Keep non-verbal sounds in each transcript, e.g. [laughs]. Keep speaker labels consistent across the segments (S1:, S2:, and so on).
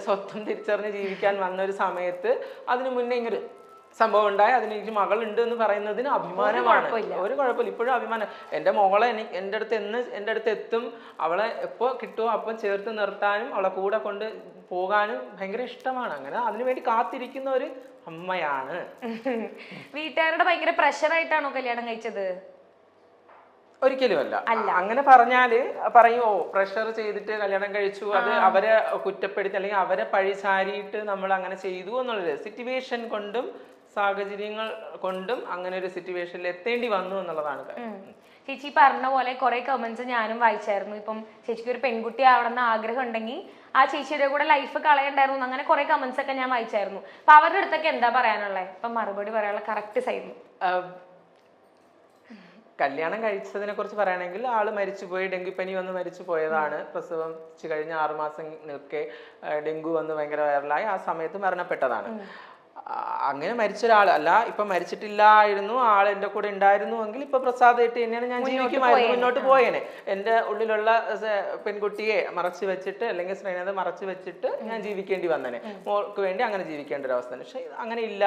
S1: സ്വത്വം തിരിച്ചറിഞ്ഞ് ജീവിക്കാൻ വന്ന ഒരു സമയത്ത് അതിനു മുന്നേ ഇങ്ങനെ സംഭവം ഉണ്ടായി. അതിന് എനിക്ക് മകളുണ്ട് എന്ന് പറയുന്നതിന് അഭിമാനമാണ്. ഒരു കുഴപ്പമില്ല. ഇപ്പോഴും അഭിമാനം. എന്റെ മോളെ എനിക്ക് എന്റെ അടുത്ത് എന്ന് എന്റെ അടുത്ത് എത്തും. അവളെ എപ്പോൾ കിട്ടുമോ അപ്പം ചേർത്ത് നിർത്താനും അവളെ കൂടെ കൊണ്ട് പോകാനും ഭയങ്കര ഇഷ്ടമാണ്. അങ്ങനെ അതിനുവേണ്ടി കാത്തിരിക്കുന്ന ഒരു അമ്മയാണ്. [laughs]
S2: വീട്ടുകാരുടെ ഭയങ്കര പ്രഷറായിട്ടാണോ കല്യാണം കഴിച്ചത്?
S1: ഒരിക്കലുമല്ല. അങ്ങനെ പറഞ്ഞാൽ പറയും ഓ പ്രഷർ ചെയ്തിട്ട് കല്യാണം കഴിച്ചു അത് അവരെ കുറ്റപ്പെടുത്തി അല്ലെങ്കിൽ അവരെ പഴിചാരിയിട്ട് നമ്മൾ അങ്ങനെ ചെയ്തു എന്നുള്ളത് സിറ്റുവേഷൻ കൊണ്ടും സാഹചര്യങ്ങൾ കൊണ്ടും അങ്ങനെ ഒരു സിറ്റുവേഷനിൽ എത്തേണ്ടി വന്നു എന്നുള്ളതാണ്.
S2: ചേച്ചി പറഞ്ഞ പോലെ കുറെ കമന്റ്സ് ഞാനും വായിച്ചായിരുന്നു. ഇപ്പം ചേച്ചിക്ക് ഒരു പെൺകുട്ടി ആവണമെന്ന് ആഗ്രഹം ഉണ്ടെങ്കിൽ ആ ചേച്ചിയുടെ കൂടെ ലൈഫ് കളയണ്ടായിരുന്നു അങ്ങനെ കുറെ കമന്റ്സ് ഒക്കെ ഞാൻ വായിച്ചായിരുന്നു. അപ്പൊ അവരുടെ അടുത്തൊക്കെ എന്താ പറയാനുള്ളത് ഇപ്പൊ മറുപടി പറയാനുള്ള കറക്റ്റ് സൈഡ്
S1: കല്യാണം കഴിച്ചതിനെ കുറിച്ച് പറയുകയാണെങ്കിൽ ആൾ മരിച്ചുപോയി ഡെങ്കിപ്പനി വന്ന് മരിച്ചു പോയതാണ്. പ്രസവം കഴിഞ്ഞ ആറുമാസം നിൽക്കെ ഡെങ്കു വന്ന് ഭയങ്കര വൈറലായി. ആ സമയത്ത് മരണപ്പെട്ടതാണ്. അങ്ങനെ മരിച്ച ഒരാൾ അല്ല ഇപ്പൊ മരിച്ചിട്ടില്ലായിരുന്നു ആൾ എന്റെ കൂടെ ഉണ്ടായിരുന്നു എങ്കിൽ ഇപ്പൊ പ്രസാദമായിട്ട് തന്നെയാണ് ഞാൻ ജീവിക്കുമായിരുന്നു മുന്നോട്ട് പോയേനെ. എന്റെ ഉള്ളിലുള്ള പെൺകുട്ടിയെ മറച്ചു വെച്ചിട്ട് അല്ലെങ്കിൽ സ്നേഹത മറച്ചു വെച്ചിട്ട് ഞാൻ ജീവിക്കേണ്ടി വന്നേനെ. മോൾക്ക് വേണ്ടി അങ്ങനെ ജീവിക്കേണ്ട ഒരു അവസ്ഥ. പക്ഷെ അങ്ങനെ ഇല്ല.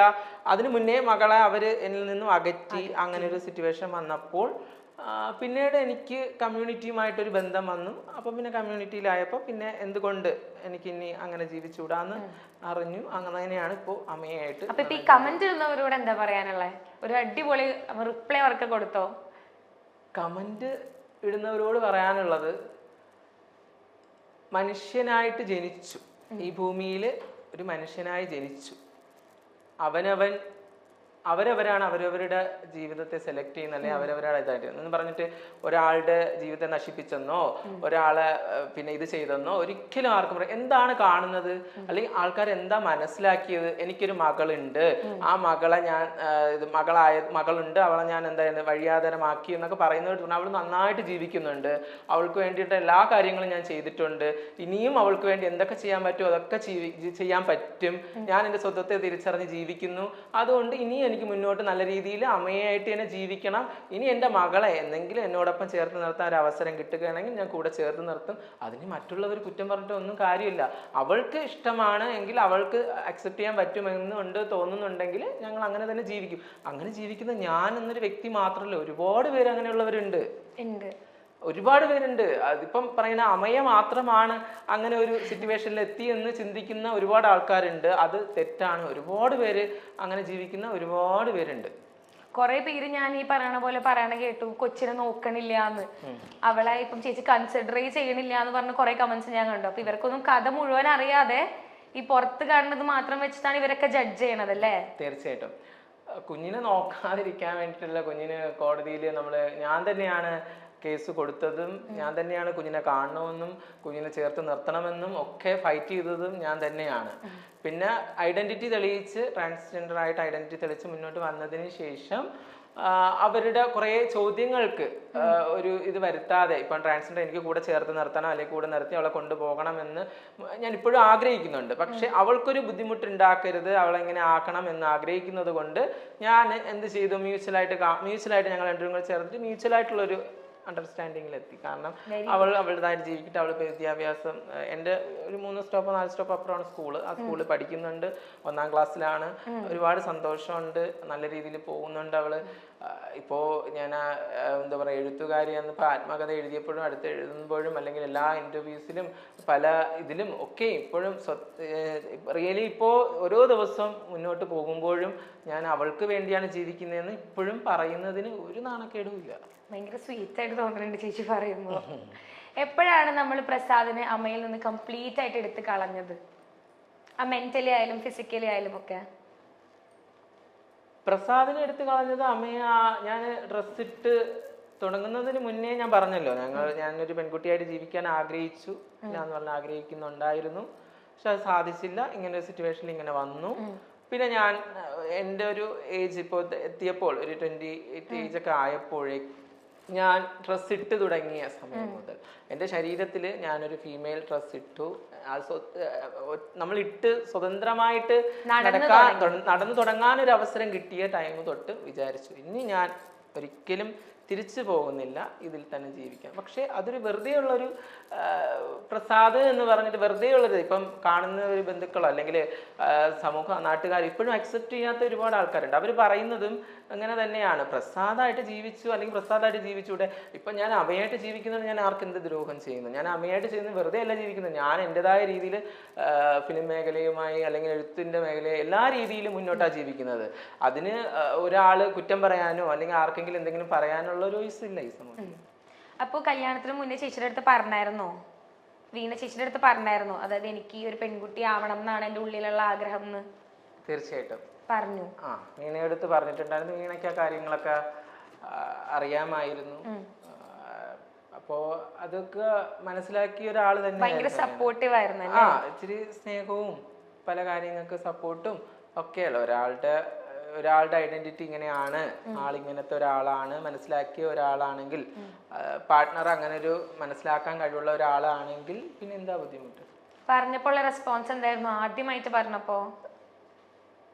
S1: അതിനു മുന്നേ മകളെ അവർ എന്നിൽ നിന്നും അകറ്റി അങ്ങനെ ഒരു സിറ്റുവേഷൻ വന്നപ്പോൾ പിന്നീട് എനിക്ക് കമ്മ്യൂണിറ്റിയുമായിട്ടൊരു ബന്ധം വന്നു. അപ്പം പിന്നെ കമ്മ്യൂണിറ്റിയിലായപ്പോൾ പിന്നെ എന്തുകൊണ്ട് എനിക്ക് ഇനി അങ്ങനെ ജീവിച്ചുകൂടാന്ന് അറിഞ്ഞു. അങ്ങനെയാണ് ഇപ്പോൾ അമ്മയായിട്ട്
S2: അപ്പൊ ഇപ്പൊ ഈ കമന്റ് ഇടുന്നവരോട് എന്താ പറയാനുള്ളത് ഒരു അടിപൊളി റിപ്ലൈ അവർക്ക് കൊടുത്തോ?
S1: കമന്റ് ഇടുന്നവരോട് പറയാനുള്ളത് മനുഷ്യനായിട്ട് ജനിച്ചു. ഈ ഭൂമിയിൽ ഒരു മനുഷ്യനായി ജനിച്ചു. അവനവൻ അവരവരാണ് അവരവരുടെ ജീവിതത്തെ സെലക്ട് ചെയ്യുന്ന അല്ലെങ്കിൽ അവരവരുടെ ഇതായിട്ട്. എന്ന് പറഞ്ഞിട്ട് ഒരാളുടെ ജീവിതത്തെ നശിപ്പിച്ചെന്നോ ഒരാളെ പിന്നെ ഇത് ചെയ്തെന്നോ ഒരിക്കലും ആർക്കും പറയാം എന്താണ് കാണുന്നത്? അല്ലെങ്കിൽ ആൾക്കാർ എന്താ മനസ്സിലാക്കിയത്? എനിക്കൊരു മകളുണ്ട്. ആ മകളെ ഞാൻ ഇത് മകളായ മകളുണ്ട്. അവളെ ഞാൻ എന്താ വഴിയാതരമാക്കി എന്നൊക്കെ പറയുന്നത് അവൾ നന്നായിട്ട് ജീവിക്കുന്നുണ്ട്. അവൾക്ക് വേണ്ടിയിട്ട് എല്ലാ കാര്യങ്ങളും ഞാൻ ചെയ്തിട്ടുണ്ട്. ഇനിയും അവൾക്ക് വേണ്ടി എന്തൊക്കെ ചെയ്യാൻ പറ്റുമോ അതൊക്കെ ചെയ്യാൻ പറ്റും. ഞാൻ എന്റെ സ്വത്വത്തെ തിരിച്ചറിഞ്ഞ് ജീവിക്കുന്നു. അതുകൊണ്ട് ഇനി എനിക്ക് മുന്നോട്ട് നല്ല രീതിയിൽ അമ്മയായിട്ട് തന്നെ ജീവിക്കണം. ഇനി എന്റെ മകളെ എന്തെങ്കിലും എന്നോടൊപ്പം ചേർത്ത് നിർത്താൻ ഒരു അവസരം കിട്ടുകയാണെങ്കിൽ ഞാൻ കൂടെ ചേർത്ത് നിർത്തും. അതിന് മറ്റുള്ളവർ കുറ്റം പറഞ്ഞിട്ട് ഒന്നും കാര്യമില്ല. അവൾക്ക് ഇഷ്ടമാണ് എങ്കിൽ അവൾക്ക് അക്സെപ്റ്റ് ചെയ്യാൻ പറ്റുമെന്നുണ്ട് തോന്നുന്നുണ്ടെങ്കിൽ ഞങ്ങൾ അങ്ങനെ തന്നെ ജീവിക്കും. അങ്ങനെ ജീവിക്കുന്ന ഞാൻ എന്നൊരു വ്യക്തി മാത്രമല്ല. ഒരുപാട് പേര് അങ്ങനെയുള്ളവരുണ്ട്.
S2: ഉണ്ട്.
S1: ഒരുപാട് പേരുണ്ട്. അതിപ്പം പറയുന്ന അമയ മാത്രമാണ് അങ്ങനെ ഒരു സിറ്റുവേഷനിൽ എത്തി എന്ന് ചിന്തിക്കുന്ന ഒരുപാട് ആൾക്കാരുണ്ട്. അത് തെറ്റാണ്. ഒരുപാട് പേര് അങ്ങനെ ജീവിക്കുന്ന ഒരുപാട് പേരുണ്ട്.
S2: കുറെ പേര് ഞാൻ ഈ പറയണ പോലെ പറയണ കേട്ടു. കൊച്ചിനെ നോക്കണില്ല എന്ന് അവളെ ഇപ്പം ചേച്ചി കൺസിഡർ ചെയ്യണില്ല എന്ന് പറഞ്ഞ കുറെ കമന്റ്സ് ഞാൻ കണ്ടു. അപ്പൊ ഇവർക്കൊന്നും കഥ മുഴുവൻ അറിയാതെ ഈ പുറത്ത് കാണുന്നത് മാത്രം വെച്ചിട്ടാണ് ഇവരൊക്കെ ജഡ്ജ് ചെയ്യണത് അല്ലേ
S1: തീർച്ചയായിട്ടും. കുഞ്ഞിനെ നോക്കാതിരിക്കാൻ വേണ്ടിയിട്ടുള്ള കുഞ്ഞിന് കോടതിയിൽ നമ്മൾ ഞാൻ തന്നെയാണ് കേസ് കൊടുത്തതും ഞാൻ തന്നെയാണ് കുഞ്ഞിനെ കാണണമെന്നും കുഞ്ഞിനെ ചേർത്ത് നിർത്തണമെന്നും ഒക്കെ ഫൈറ്റ് ചെയ്തതും ഞാൻ തന്നെയാണ്. പിന്നെ ഐഡന്റിറ്റി തെളിയിച്ച് ട്രാൻസ്ജെൻഡർ ആയിട്ട് ഐഡന്റിറ്റി തെളിയിച്ച് മുന്നോട്ട് വന്നതിന് ശേഷം അവരുടെ കുറേ ചോദ്യങ്ങൾക്ക് ഒരു ഇത് വരുത്താതെ ഇപ്പം ട്രാൻസ്ജെൻഡർ എനിക്ക് കൂടെ ചേർത്ത് നിർത്തണം അല്ലെങ്കിൽ കൂടെ നിർത്തി അവളെ കൊണ്ടുപോകണമെന്ന് ഞാൻ ഇപ്പോഴും ആഗ്രഹിക്കുന്നുണ്ട്. പക്ഷെ അവൾക്കൊരു ബുദ്ധിമുട്ടുണ്ടാക്കരുത് അവളെ ഇങ്ങനെ ആക്കണം എന്ന് ആഗ്രഹിക്കുന്നത് കൊണ്ട് ഞാൻ എന്ത് ചെയ്തു? മ്യൂച്വലായിട്ട് മ്യൂച്വലായിട്ട് ഞങ്ങൾ രണ്ടും കൂടെ ചേർത്തിട്ട് മ്യൂച്വലായിട്ടുള്ളൊരു അണ്ടർസ്റ്റാൻഡിങ്ങിൽ എത്തി കാരണം അവൾ അവളുടേതായിട്ട് ജീവിക്കട്ടെ അവൾ വിദ്യാഭ്യാസം എന്റെ ഒരു മൂന്ന് സ്റ്റോപ്പോ നാല് സ്റ്റോപ്പ് അപ്പുറമാണ് സ്കൂൾ ആ സ്കൂളിൽ പഠിക്കുന്നുണ്ട് ഒന്നാം ക്ലാസ്സിലാണ്. ഒരുപാട് സന്തോഷമുണ്ട് നല്ല രീതിയിൽ പോകുന്നുണ്ട് അവൾ ഇപ്പോൾ ഇപ്പോ ഞാൻ എന്താ പറയുക എഴുത്തുകാരി എന്നിപ്പോൾ ആത്മകഥ എഴുതിയപ്പോഴും അടുത്ത് എഴുതുമ്പോഴും അല്ലെങ്കിൽ എല്ലാ ഇന്റർവ്യൂസിലും പല ഇതിലും ഒക്കെ ഇപ്പോഴും റിയലി ഇപ്പോൾ ഓരോ ദിവസം മുന്നോട്ട് പോകുമ്പോഴും ഞാൻ അവൾക്ക് വേണ്ടിയാണ് ജീവിക്കുന്നതെന്ന് ഇപ്പോഴും പറയുന്നതിന് ഒരു നാണക്കേടും ഇല്ല
S2: ഭയങ്കര സ്വീറ്റ് ആയിട്ട് തോന്നുന്നുണ്ട് ചേച്ചി പറയുമ്പോ. എപ്പോഴാണ് നമ്മൾ പ്രസാദിനെ അമ്മയിൽ നിന്ന് കംപ്ലീറ്റ് ആയിട്ട് എടുത്ത് കളഞ്ഞത്? ആ മെന്റലി ആയാലും ഫിസിക്കലി ആയാലും ഒക്കെ.
S1: പ്രസാദിനെ എടുത്ത് കളഞ്ഞത് അമ്മയെ ഞാൻ ഡ്രസ് ഇട്ട് തുടങ്ങുന്നതിന് മുന്നേ ഞാൻ പറഞ്ഞല്ലോ ഞങ്ങൾ ഞാനൊരു പെൺകുട്ടിയായിട്ട് ജീവിക്കാൻ ആഗ്രഹിച്ചു ഞാൻ പറഞ്ഞ ആഗ്രഹിക്കുന്നുണ്ടായിരുന്നു. പക്ഷെ അത് സാധിച്ചില്ല ഇങ്ങനെ ഒരു സിറ്റുവേഷനിൽ ഇങ്ങനെ വന്നു. പിന്നെ ഞാൻ എന്റെ ഒരു ഏജ് ഇപ്പോൾ എത്തിയപ്പോൾ ഒരു ട്വന്റി എയ്റ്റ് ഏജ് ഒക്കെ ആയപ്പോഴേ ഞാൻ ഡ്രസ് ഇട്ട് തുടങ്ങിയ സമയം മുതൽ. എന്റെ ശരീരത്തിൽ ഞാനൊരു ഫീമെയിൽ ഡ്രസ് ഇട്ടു. നമ്മൾ ഇട്ട് സ്വതന്ത്രമായിട്ട് നടക്കാൻ നടന്നു തുടങ്ങാൻ ഒരു അവസരം കിട്ടിയ ടൈം തൊട്ട് വിചാരിച്ചു. ഇനി ഞാൻ ഒരിക്കലും തിരിച്ചു പോകുന്നില്ല ഇതിൽ തന്നെ ജീവിക്കാം പക്ഷേ അതൊരു വെറുതെ ഉള്ളൊരു പ്രസാദം എന്ന് പറഞ്ഞിട്ട് വെറുതെ ഉള്ളത് ഇപ്പം കാണുന്ന ഒരു ബന്ധുക്കളോ അല്ലെങ്കിൽ സമൂഹ നാട്ടുകാർ ഇപ്പോഴും അക്സെപ്റ്റ് ചെയ്യാത്ത ഒരുപാട് ആൾക്കാരുണ്ട്. അവർ പറയുന്നതും അങ്ങനെ തന്നെയാണ്. പ്രസാദമായിട്ട് ജീവിച്ചു അല്ലെങ്കിൽ പ്രസാദമായിട്ട് ജീവിച്ചൂടെ. ഇപ്പം ഞാൻ അമ്മയായിട്ട് ജീവിക്കുന്നത് ഞാൻ ആർക്ക് എന്ത് ദ്രോഹം ചെയ്യുന്നു? ഞാൻ അമ്മയായിട്ട് ചെയ്യുന്നത് വെറുതെ അല്ല ജീവിക്കുന്നത്. ഞാൻ എന്റെതായ രീതിയിൽ ഫിലിം മേഖലയുമായി അല്ലെങ്കിൽ എഴുത്തിന്റെ മേഖലയെ എല്ലാ രീതിയിലും മുന്നോട്ടാണ് ജീവിക്കുന്നത്. അതിന് ഒരാൾ കുറ്റം പറയാനോ അല്ലെങ്കിൽ ആർക്കെങ്കിലും എന്തെങ്കിലും പറയാനുള്ള ഒരു വോയിസ് ഇല്ല ഈ സമൂഹത്തിൽ.
S2: അപ്പോൾ കല്യാണത്തിന് മുന്നേ ചേച്ചിയുടെ അടുത്ത് പറഞ്ഞായിരുന്നോ? വീണ ചേച്ചിയുടെ അടുത്ത് പറഞ്ഞായിരുന്നോ? അതായത് എനിക്ക് ഒരു പെൺകുട്ടി ആവണം എന്നാണ് എന്റെ ഉള്ളിലുള്ള ആഗ്രഹം എന്ന്?
S1: തീർച്ചയായിട്ടും.
S2: പറഞ്ഞു.
S1: ആ വീണയെടുത്ത് പറഞ്ഞിട്ടുണ്ടായിരുന്നു. വീണയ്ക്ക് ആ കാര്യങ്ങളൊക്കെ അറിയാമായിരുന്നു. അപ്പോ അതൊക്കെ മനസ്സിലാക്കിയ ഒരാൾ തന്നെ
S2: ഭയങ്കര സപ്പോർട്ടീവ് ആയിരുന്നു
S1: ആ ഇച്ചിരി സ്നേഹവും പല കാര്യങ്ങൾക്ക് സപ്പോർട്ടും ഒക്കെയുള്ള ഒരാളുടെ ഒരാളുടെ ഐഡന്റിറ്റി ഇങ്ങനെയാണ് ആളിങ്ങനത്തെ ഒരാളാണ് മനസ്സിലാക്കിയ ഒരാളാണെങ്കിൽ പാർട്ട്ണർ അങ്ങനെ ഒരു മനസ്സിലാക്കാൻ കഴിവുള്ള ഒരാളാണെങ്കിൽ പിന്നെ എന്താ ബുദ്ധിമുട്ട്?
S2: പറഞ്ഞപ്പോൾ റെസ്പോൺസ് എന്തായിരുന്നു? ആദ്യമായിട്ട് പറഞ്ഞപ്പോ?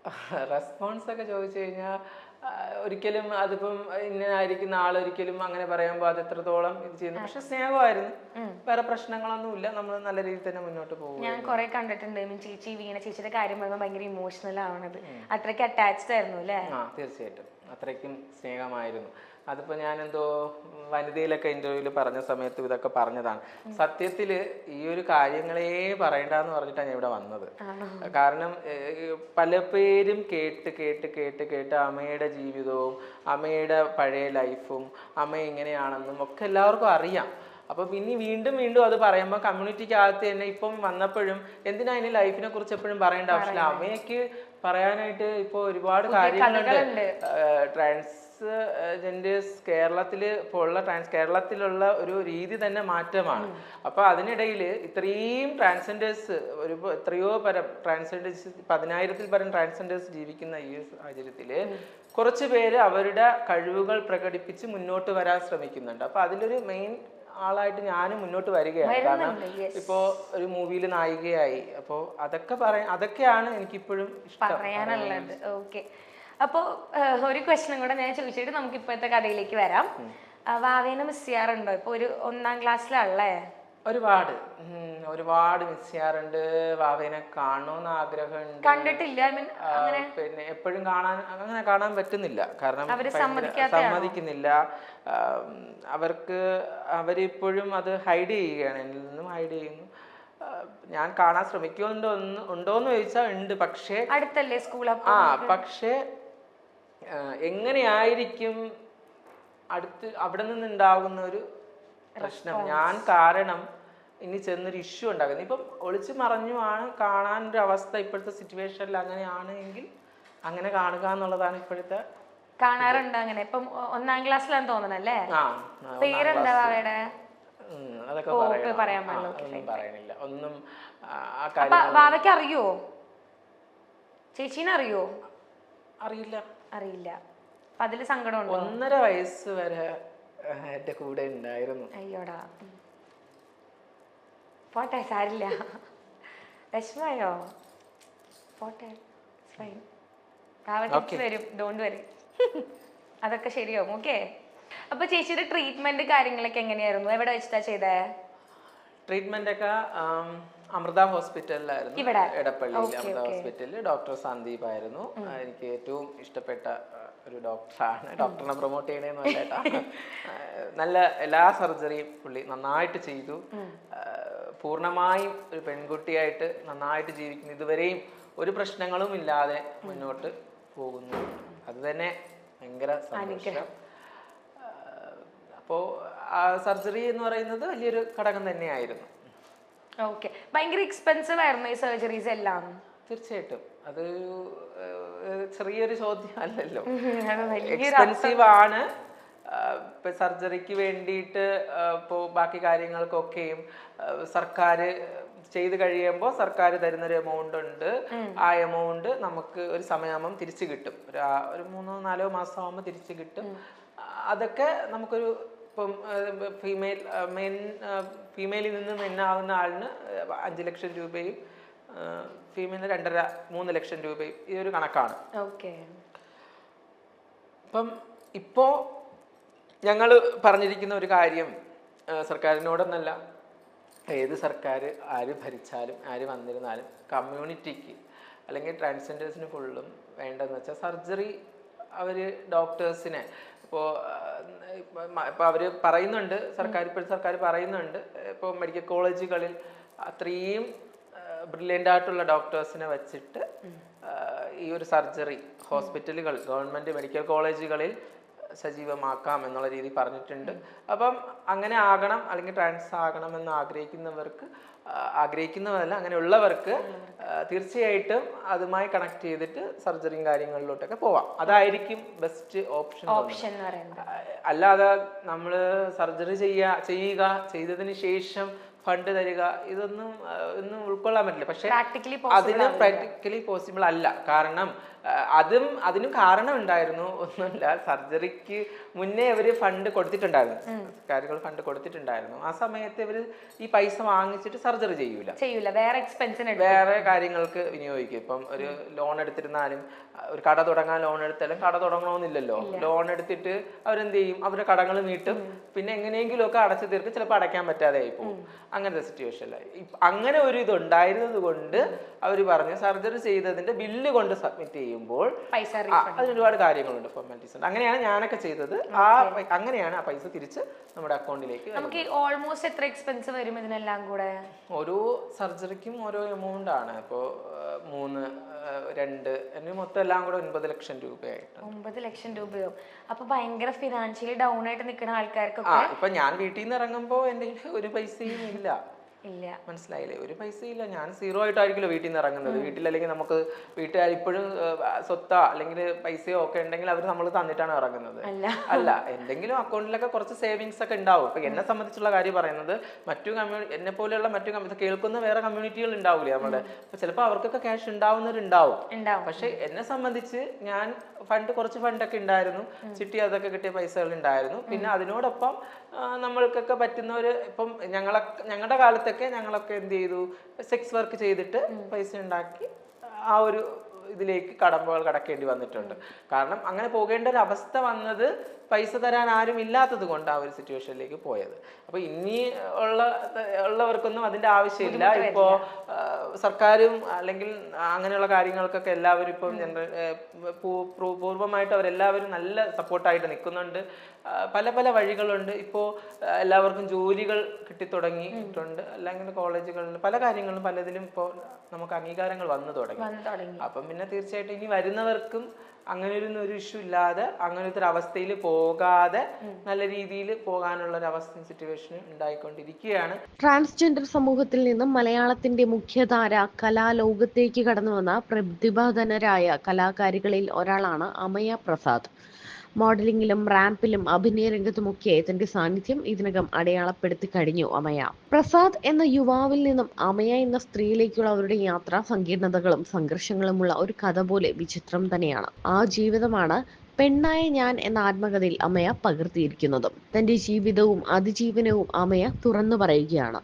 S2: [laughs]
S1: റെസ്പോൺസ് ഒക്കെ ചോദിച്ചു കഴിഞ്ഞാൽ ഒരിക്കലും അതിപ്പം ഇന്നതായിരിക്കുന്ന ആൾ ഒരിക്കലും അങ്ങനെ പറയാൻ അത് എത്രത്തോളം ഇത് ചെയ്യുന്നു. പക്ഷെ സ്നേഹമായിരുന്നു. വേറെ പ്രശ്നങ്ങളൊന്നുമില്ല. നമ്മൾ നല്ല രീതിയിൽ തന്നെ മുന്നോട്ട് പോകും
S2: ഞാൻ കുറെ കണ്ടിട്ടുണ്ട്. മീൻ ചേച്ചി വീണ ചേച്ചിയുടെ കാര്യം പറയുമ്പോൾ ഭയങ്കര ഇമോഷണൽ ആവണത്. അത്രയ്ക്ക് അറ്റാച്ച്ഡ് ആയിരുന്നു അല്ലേ?
S1: ആ തീർച്ചയായിട്ടും. അത്രയ്ക്കും സ്നേഹമായിരുന്നു. അതിപ്പോൾ ഞാനെന്തോ വനിതയിലൊക്കെ ഇന്റർവ്യൂവിൽ പറഞ്ഞ സമയത്ത് ഇതൊക്കെ പറഞ്ഞതാണ്. സത്യത്തിൽ ഈ ഒരു കാര്യങ്ങളേ പറയണ്ടെന്ന് പറഞ്ഞിട്ടാണ് ഞാൻ ഇവിടെ വന്നത് കാരണം പല പേരും കേട്ട് കേട്ട് കേട്ട് കേട്ട് അമ്മയുടെ ജീവിതവും അമ്മയുടെ പഴയ ലൈഫും അമ്മ എങ്ങനെയാണെന്നും ഒക്കെ എല്ലാവർക്കും അറിയാം. അപ്പൊ പിന്നെ വീണ്ടും വീണ്ടും അത് പറയുമ്പോൾ കമ്മ്യൂണിറ്റിക്കകത്ത് തന്നെ ഇപ്പം വന്നപ്പോഴും എന്തിനാ ഇനി ലൈഫിനെ കുറിച്ച് എപ്പോഴും പറയേണ്ട? ആവശ്യമില്ല അമ്മയ്ക്ക് പറയാനായിട്ട് ഇപ്പോൾ ഒരുപാട് കാര്യങ്ങളുണ്ട്. ട്രാൻസ് ജെൻഡേഴ്സ് കേരളത്തിൽ ഇപ്പോൾ ഉള്ള ട്രാൻസ് കേരളത്തിലുള്ള ഒരു രീതി തന്നെ മാറ്റമാണ്. അപ്പോൾ അതിനിടയിൽ ഇത്രയും ട്രാൻസ്ജെൻഡേഴ്സ് ഒരു എത്രയോ പരം ട്രാൻസ്ജെൻഡേഴ്സ് പതിനായിരത്തിൽ പരം ട്രാൻസ്ജെൻഡേഴ്സ് ജീവിക്കുന്ന ഈ സാഹചര്യത്തിൽ സാഹചര്യത്തിൽ കുറച്ച് പേര് അവരുടെ കഴിവുകൾ പ്രകടിപ്പിച്ച് മുന്നോട്ട് വരാൻ ശ്രമിക്കുന്നുണ്ട്. അപ്പോൾ അതിലൊരു മെയിൻ ആളായിട്ട് ഞാനും മുന്നോട്ട് വരികയാണ്. കാരണം ഇപ്പോ ഒരു മൂവിയിൽ നായികയായി. അപ്പോ അതൊക്കെ പറയാൻ അതൊക്കെയാണ് എനിക്കിപ്പോഴും
S2: പറയാനുള്ളത്. ഓക്കെ അപ്പോ ഒരു ക്വസ്റ്റനും കൂടെ ഞാൻ ചോദിച്ചിട്ട് നമുക്ക് ഇപ്പോഴത്തെ കഥയിലേക്ക് വരാം. വാവേന മിസ് ചെയ്യാറുണ്ടോ? ഇപ്പൊ ഒരു ഒന്നാം ക്ലാസ്സിലാണല്ലേ
S1: ഒരുപാട്. ഒരുപാട് മിസ് ചെയ്യാറുണ്ട്. വാവേനെ കാണണമെന്ന് ആഗ്രഹമുണ്ട്.
S2: കണ്ടിട്ടില്ല.
S1: പിന്നെ എപ്പോഴും കാണാൻ അങ്ങനെ കാണാൻ പറ്റുന്നില്ല. കാരണം സമ്മതിക്കുന്നില്ല. അവർക്ക് അവരിപ്പോഴും അത് ഹൈഡ് ചെയ്യുകയാണ്. എന്നിൽ നിന്നും ഹൈഡ് ചെയ്യുന്നു. ഞാൻ കാണാൻ ശ്രമിക്കുന്നുണ്ടോ എന്ന് ഉണ്ടോന്ന് ചോദിച്ചാൽ ഉണ്ട്. പക്ഷേ
S2: അടുത്തല്ലേ സ്കൂൾ
S1: ആ പക്ഷേ എങ്ങനെയായിരിക്കും അടുത്ത് അവിടെ നിന്നുണ്ടാകുന്ന ഒരു പ്രശ്നം. ഞാൻ കാരണം ഇനി ചെന്നൊരു ഇഷ്യൂ ഉണ്ടാകുന്നത് ഇപ്പം ഒളിച്ചു മറഞ്ഞുമാണ് കാണാൻ ഒരു അവസ്ഥ ഇപ്പോഴത്തെ സിറ്റുവേഷനിൽ അങ്ങനെയാണ് എങ്കിൽ അങ്ങനെ കാണുക എന്നുള്ളതാണ് ഇപ്പോഴത്തെ
S2: കാണാറുണ്ട് അങ്ങനെ? ഇപ്പം ഒന്നാം ക്ലാസ്സിലാണ് തോന്നണല്ലേ? പേരെന്താ വാവയുടെ
S1: അതൊക്കെ. അതൊന്നും പറയണില്ല. ഒന്നും
S2: വാവയ്ക്ക് അറിയോ? ചേച്ചീനെ അറിയോ?
S1: അറിയില്ല.
S2: അറിയില്ല. അപ്പൊ അതിൽ സങ്കടമുണ്ടോ
S1: ഒന്നര വയസ്സ് വരെ എന്റെ കൂടെ ഉണ്ടായിരുന്നു.
S2: അയ്യോടാ. പോട്ടെ സാരില്ല. വിഷമയോ? പോട്ടെ ഫൈൻ വരും ഡോണ്ട് വരും. അതൊക്കെ ശരിയാവും ഓക്കെ അപ്പൊ ചേച്ചിയുടെ ട്രീറ്റ്മെന്റ് കാര്യങ്ങളൊക്കെ എങ്ങനെയായിരുന്നു? എവിടെ വെച്ചാ ചെയ്തേ?
S1: ട്രീറ്റ്മെന്റ് ഒക്കെ അമൃത ഹോസ്പിറ്റലിലായിരുന്നു.
S2: ഇവിടെ?
S1: എടപ്പള്ളിയിൽ അമൃത. ഹോസ്പിറ്റലിൽ ഡോക്ടർ സന്ദീപ് ആയിരുന്നു എനിക്ക് ഏറ്റവും ഇഷ്ടപ്പെട്ട ഒരു ഡോക്ടറാണ് ഡോക്ടറിനെ പ്രൊമോട്ട് ചെയ്യണേന്ന് കേട്ടാ. നല്ല എല്ലാ സർജറിയും പുള്ളി നന്നായിട്ട് ചെയ്തു. പൂർണമായും ഒരു പെൺകുട്ടിയായിട്ട് നന്നായിട്ട് ജീവിക്കുന്നു. ഇതുവരെയും ഒരു പ്രശ്നങ്ങളും ഇല്ലാതെ മുന്നോട്ട് പോകുന്നു. അത് തന്നെ ഭയങ്കര സന്തോഷം. അപ്പോൾ ആ സർജറി എന്ന് പറയുന്നത് വലിയൊരു ഘടകം തന്നെയായിരുന്നു.
S2: ഓക്കെ ഭയങ്കര എക്സ്പെൻസീവ് ആയിരുന്നു ഈ സർജറീസ് എല്ലാം.
S1: തീർച്ചയായിട്ടും. അതൊരു ചെറിയൊരു ചോദ്യം അല്ലല്ലോ
S2: അത്
S1: എക്സ്പെൻസീവ് ആണ്. ഇപ്പൊ സർജറിക്ക് വേണ്ടിയിട്ട് ഇപ്പോൾ ബാക്കി കാര്യങ്ങൾക്കൊക്കെയും സർക്കാർ ചെയ്ത് കഴിയുമ്പോൾ സർക്കാർ തരുന്നൊരു എമൗണ്ട് ഉണ്ട്. ആ എമൗണ്ട് നമുക്ക് ഒരു സമയമാകുമ്പം തിരിച്ചു കിട്ടും. ഒരു ഒരു മൂന്നോ നാലോ മാസം ആകുമ്പോൾ തിരിച്ചു കിട്ടും. അതൊക്കെ നമുക്കൊരു ഇപ്പം ഫീമെയിൽ മെയിൻ ഫീമെയിലിൽ നിന്ന് മെന്നാവുന്ന ആളിന് അഞ്ച് ലക്ഷം രൂപയും ഫീമെയിലിന് രണ്ടര മൂന്ന് ലക്ഷം രൂപയും ഈ ഒരു കണക്കാണ്.
S2: ഓക്കെ.
S1: അപ്പം ഇപ്പോൾ ഞങ്ങൾ പറഞ്ഞിരിക്കുന്ന ഒരു കാര്യം സർക്കാരിനോടൊന്നല്ല. ഏത് സർക്കാർ ആര് ഭരിച്ചാലും ആര് വന്നിരുന്നാലും കമ്മ്യൂണിറ്റിക്ക് അല്ലെങ്കിൽ ട്രാൻസ്ജെൻഡേഴ്സിന് ഫുള്ളും വേണ്ടതെന്ന് വെച്ചാൽ സർജറി അവർ ഡോക്ടേഴ്സിനെ ഇപ്പോൾ ഇപ്പോൾ അവർ പറയുന്നുണ്ട് സർക്കാർ ഇപ്പോൾ സർക്കാർ പറയുന്നുണ്ട്. ഇപ്പോൾ മെഡിക്കൽ കോളേജുകളിൽ അത്രയും ബ്രില്യന്റ് ആയിട്ടുള്ള ഡോക്ടേഴ്സിനെ വെച്ചിട്ട് ഈ ഒരു സർജറി ഹോസ്പിറ്റലുകൾ ഗവൺമെന്റ് മെഡിക്കൽ കോളേജുകളിൽ സജീവമാക്കാം എന്നുള്ള രീതി പറഞ്ഞിട്ടുണ്ട്. അപ്പം അങ്ങനെ ആകണം അല്ലെങ്കിൽ ട്രാൻസ് ആകണം എന്ന് ആഗ്രഹിക്കുന്നവർക്ക് ആഗ്രഹിക്കുന്നവരല്ല അങ്ങനെയുള്ളവർക്ക് തീർച്ചയായിട്ടും അതുമായി കണക്ട് ചെയ്തിട്ട് സർജറിയും കാര്യങ്ങളിലോട്ടൊക്കെ പോവാം. അതായിരിക്കും ബെസ്റ്റ് ഓപ്ഷൻ
S2: ഓപ്ഷൻ
S1: അല്ലാതെ നമ്മൾ സർജറി ചെയ്യുക ചെയ്യുക ചെയ്തതിന് ശേഷം ഫണ്ട് തരിക ഇതൊന്നും ഒന്നും ഉൾക്കൊള്ളാൻ പറ്റില്ല. പക്ഷെ
S2: പ്രാക്ടിക്കലി
S1: അതിന് പ്രാക്ടിക്കലി പോസിബിൾ അല്ല. കാരണം അതും അതിനും കാരണം ഉണ്ടായിരുന്നു. ഒന്നുമില്ല സർജറിക്ക് മുന്നേ അവർ ഫണ്ട് കൊടുത്തിട്ടുണ്ടായിരുന്നു. കാര്യങ്ങൾ ഫണ്ട് കൊടുത്തിട്ടുണ്ടായിരുന്നു. ആ സമയത്ത് ഇവർ ഈ പൈസ വാങ്ങിച്ചിട്ട് സർജറി ചെയ്യൂല.
S2: ചെയ്യൂല. വേറെ എക്സ്പെൻസിന്
S1: വേറെ കാര്യങ്ങൾക്ക് വിനിയോഗിക്കും. ഇപ്പം ഒരു ലോൺ എടുത്തിരുന്നാലും ഒരു കട തുടങ്ങാൻ ലോൺ എടുത്താലും കട തുടങ്ങണമെന്നില്ലല്ലോ ലോൺ എടുത്തിട്ട് അവരെന്ത് ചെയ്യും? അവരുടെ കടങ്ങൾ നീട്ടും. പിന്നെ എങ്ങനെയെങ്കിലും ഒക്കെ അടച്ചു തീർക്കും. ചിലപ്പോൾ അടയ്ക്കാൻ പറ്റാതെ ആയി പോകും അങ്ങനത്തെ സിറ്റുവേഷൻ ഇപ്പ- അങ്ങനെ ഒരു ഇത് ഉണ്ടായിരുന്നത് കൊണ്ട് അവർ പറഞ്ഞു സർജറി ചെയ്തതിന്റെ ബില്ല് കൊണ്ട് സബ്മിറ്റ് ചെയ്യുമ്പോൾ അതിന് ഒരുപാട് കാര്യങ്ങളുണ്ട് ഫോർമാലിറ്റീസ് ഉണ്ട്. അങ്ങനെയാണ് ഞാനൊക്കെ ചെയ്തത്. ആ അങ്ങനെയാണ് ആ പൈസ തിരിച്ച് നമ്മുടെ അക്കൗണ്ടിലേക്ക്
S2: നമുക്ക് ഓൾമോസ്റ്റ് എത്ര എക്സ്പെൻസ് വരും ഇതിനെല്ലാം കൂടെ?
S1: ഓരോ സർജറിക്കും ഓരോ എമൗണ്ട് ആണ്. ഇപ്പോൾ മൂന്ന് രണ്ട് അതിന് മൊത്തം എല്ലാം കൂടെ ഒൻപത് ലക്ഷം രൂപയായിട്ട്.
S2: ഒമ്പത് ലക്ഷം രൂപയോ? അപ്പൊ ഭയങ്കര ഫിനാൻഷ്യലി ഡൗൺ ആയിട്ട് നിൽക്കുന്ന
S1: ആൾക്കാർക്ക്
S2: ആൾക്കാർക്കൊക്കെ
S1: ഇപ്പൊ ഞാൻ വീട്ടിൽ നിന്ന് ഇറങ്ങുമ്പോൾ എന്റെ ഒരു പൈസയും ഇല്ല.
S2: ഇല്ല.
S1: മനസ്സിലായില്ലേ? ഒരു പൈസയില്ല. ഞാൻ സീറോ ആയിട്ടായിരിക്കില്ല വീട്ടിൽ നിന്ന് ഇറങ്ങുന്നത്. വീട്ടിൽ അല്ലെങ്കിൽ നമുക്ക് വീട്ടിൽ ഇപ്പോഴും സ്വത്താ അല്ലെങ്കിൽ പൈസയോ ഒക്കെ ഉണ്ടെങ്കിൽ അവർ നമ്മൾ തന്നിട്ടാണ് ഇറങ്ങുന്നത്.
S2: അല്ല.
S1: എന്തെങ്കിലും അക്കൗണ്ടിലൊക്കെ കുറച്ച് സേവിങ്സ് ഒക്കെ ഉണ്ടാവും. ഇപ്പൊ എന്നെ സംബന്ധിച്ചുള്ള കാര്യം പറയുന്നത് മറ്റു കമ്മ്യൂണി എന്നെ പോലെയുള്ള മറ്റു കേൾക്കുന്ന വേറെ കമ്മ്യൂണിറ്റികൾ ഉണ്ടാവില്ലേ നമ്മുടെ? അപ്പൊ ചിലപ്പോൾ അവർക്കൊക്കെ ക്യാഷ് ഉണ്ടാവുന്നവരുണ്ടാവും.
S2: ഉണ്ടാവും.
S1: പക്ഷെ എന്നെ സംബന്ധിച്ച് ഞാൻ ഫണ്ട് കുറച്ച് ഫണ്ടൊക്കെ ഉണ്ടായിരുന്നു. ചിട്ടി അതൊക്കെ കിട്ടിയ പൈസകൾ ഉണ്ടായിരുന്നു. പിന്നെ അതിനോടൊപ്പം നമ്മൾക്കൊക്കെ പറ്റുന്ന ഒരു ഇപ്പം ഞങ്ങളെ ഞങ്ങളുടെ കാലത്തൊക്കെ ഞങ്ങളൊക്കെ എന്ത് ചെയ്തു? സെക്സ് വർക്ക് ചെയ്തിട്ട് പൈസ ഉണ്ടാക്കി ആ ഒരു ഇതിലേക്ക് കടമ്പകൾ കടക്കേണ്ടി വന്നിട്ടുണ്ട്. കാരണം അങ്ങനെ പോകേണ്ട ഒരു അവസ്ഥ വന്നത് പൈസ തരാൻ ആരും ഇല്ലാത്തത് കൊണ്ട് ആ ഒരു സിറ്റുവേഷനിലേക്ക് പോയത്. അപ്പൊ ഇനി ഉള്ള ഉള്ളവർക്കൊന്നും അതിന്റെ ആവശ്യമില്ല. ഇപ്പോ സർക്കാരും അല്ലെങ്കിൽ അങ്ങനെയുള്ള കാര്യങ്ങൾക്കൊക്കെ എല്ലാവരും ഇപ്പം ജനറൽ പൂർവമായിട്ട് അവരെല്ലാവരും നല്ല സപ്പോർട്ടായിട്ട് നിൽക്കുന്നുണ്ട്. പല പല വഴികളുണ്ട്. ഇപ്പോൾ എല്ലാവർക്കും ജോലികൾ കിട്ടിത്തുടങ്ങിയിട്ടുണ്ട് അല്ലെങ്കിൽ കോളേജുകളിൽ പല കാര്യങ്ങളും പലതിലും ഇപ്പോൾ നമുക്ക് അംഗീകാരങ്ങൾ
S2: വന്നു തുടങ്ങി.
S1: അപ്പം പിന്നെ തീർച്ചയായിട്ടും ഇനി വരുന്നവർക്കും അങ്ങനെ ഒരു ഒരു ഇഷ്യൂ ഇല്ലാതെ അങ്ങനത്തെ ഒരു അവസ്ഥയിൽ പോകാതെ നല്ല രീതിയിൽ പോകാനുള്ള ഒരു അവസ്ഥ സിറ്റുവേഷൻ ഉണ്ടായിക്കൊണ്ടിരിക്കുകയാണ്.
S3: ട്രാൻസ്ജെൻഡർ സമൂഹത്തിൽ നിന്നും മലയാളത്തിന്റെ മുഖ്യധാര കലാലോകത്തേക്ക് കടന്നു വന്ന പ്രതിഭാധനരായ കലാകാരികളിൽ ഒരാളാണ് അമയ പ്രസാദ്. മോഡലിംഗിലും റാമ്പിലും അഭിനയ രംഗത്തുമൊക്കെ തന്റെ സാന്നിധ്യം ഇതിനകം അടയാളപ്പെടുത്തി കഴിഞ്ഞു അമയ. പ്രസാദ് എന്ന യുവാവിൽ നിന്നും അമയ എന്ന സ്ത്രീയിലേക്കുള്ള അവരുടെ യാത്ര സങ്കീർണതകളും സംഘർഷങ്ങളുമുള്ള ഒരു കഥ പോലെ വിചിത്രം തന്നെയാണ്. ആ ജീവിതമാണ് പെണ്ണായ ഞാൻ എന്ന ആത്മകഥയിൽ അമയ പകർത്തിയിരിക്കുന്നതും. തന്റെ ജീവിതവും അതിജീവനവും അമയ തുറന്നു പറയുകയാണ്.